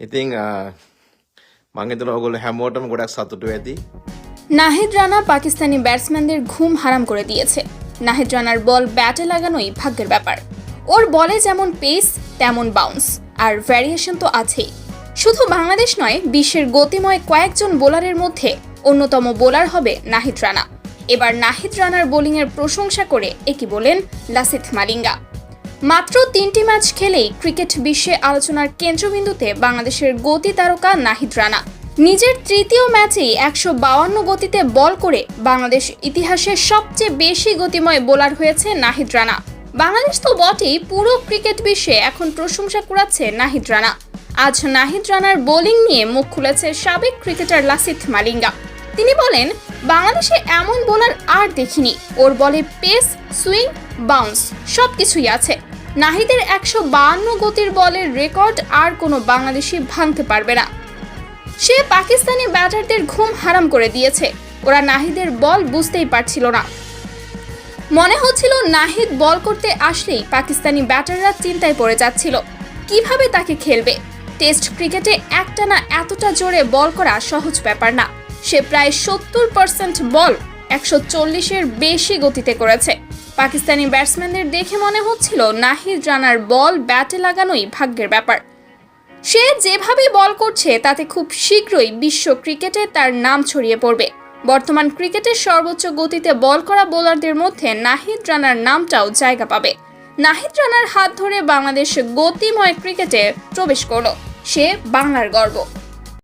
ඉතිං මංගේතුන ඔගොල හැමෝටම ගොඩක් සතුටු ඇති নাহিদ রানা পাকিস্তানি ব্যাটসম্যানদের ঘুম হারাম করে দিয়েছে নাহিদ রানার বল ব্যাটে লাগানোই ভাগ্যের ব্যাপার ওর বলে যেমন পেস তেমন বাউন্স আর ভ্যারিয়েশন তো আছেই শুধু বাংলাদেশ নয় বিশ্বের গতিময় কয়েকজন বোলারের মধ্যে অন্যতম বোলার হবে নাহিদ রানা এবার নাহিদ রানার বোলিংয়ের প্রশংসা করে একই বলেন লাসিথ মালিঙ্গা মাত্র তিনটি ম্যাচ খেলেই ক্রিকেট বিশ্বে আলোচনার কেন্দ্রবিন্দুতে বাংলাদেশের গতি তারকা নাহিদ রানা। নিজের তৃতীয় ম্যাচেই একশো গতিতে বল করে বাংলাদেশ ইতিহাসের সবচেয়ে বেশি গতিময় বোলার হয়েছে নাহিদ রানা। বাংলাদেশ তো বটেই, পুরো ক্রিকেট বিশ্বে এখন প্রশংসা কুড়াচ্ছে নাহিদ রানা। আজ নাহিদ রানার বোলিং নিয়ে মুখ খুলেছে সাবেক ক্রিকেটার লাসিথ মালিঙ্গা। তিনি বলেন বাংলাদেশে এমন বোলার আর দেখিনি। ওর বলে পেস, সুইং, বাউন্স সব কিছুই আছে। নাহিদের একশো বাহান্ন গতির বলের রেকর্ড আর কোনো বাংলাদেশি ভাঙতে পারবে না। সে পাকিস্তানি ব্যাটারদের ঘুম হারাম করে দিয়েছে। ওরা নাহিদের বল বুঝতেই পারছিল না। মনে হচ্ছিল নাহিদ বল করতে আসলেই পাকিস্তানি ব্যাটাররা চিন্তায় পড়ে যাচ্ছিল। কীভাবে তাকে খেলবে? টেস্ট ক্রিকেটে একটানা এতটা জোরে বল করা সহজ ব্যাপার না। সে প্রায় সত্তর পার্সেন্ট বল একশো চল্লিশের বেশি গতিতে করেছে। পাকিস্তানি ব্যাটসম্যানদের দেখে মনে হচ্ছিল নাহিদ রানার বল ব্যাটে লাগানোই ভাগ্যের ব্যাপার। সে যেভাবে বল করছে, তাতে খুব শীঘ্রই বিশ্ব ক্রিকেটে তার নাম ছড়িয়ে পড়বে। বর্তমান ক্রিকেটের সর্বোচ্চ গতিতে বল করা বোলারদের মধ্যে নাহিদ রানার নামটাও জায়গা পাবে। নাহিদ রানার হাত ধরে বাংলাদেশ গতিময় ক্রিকেটে প্রবেশ করল। সে বাংলার গর্ব।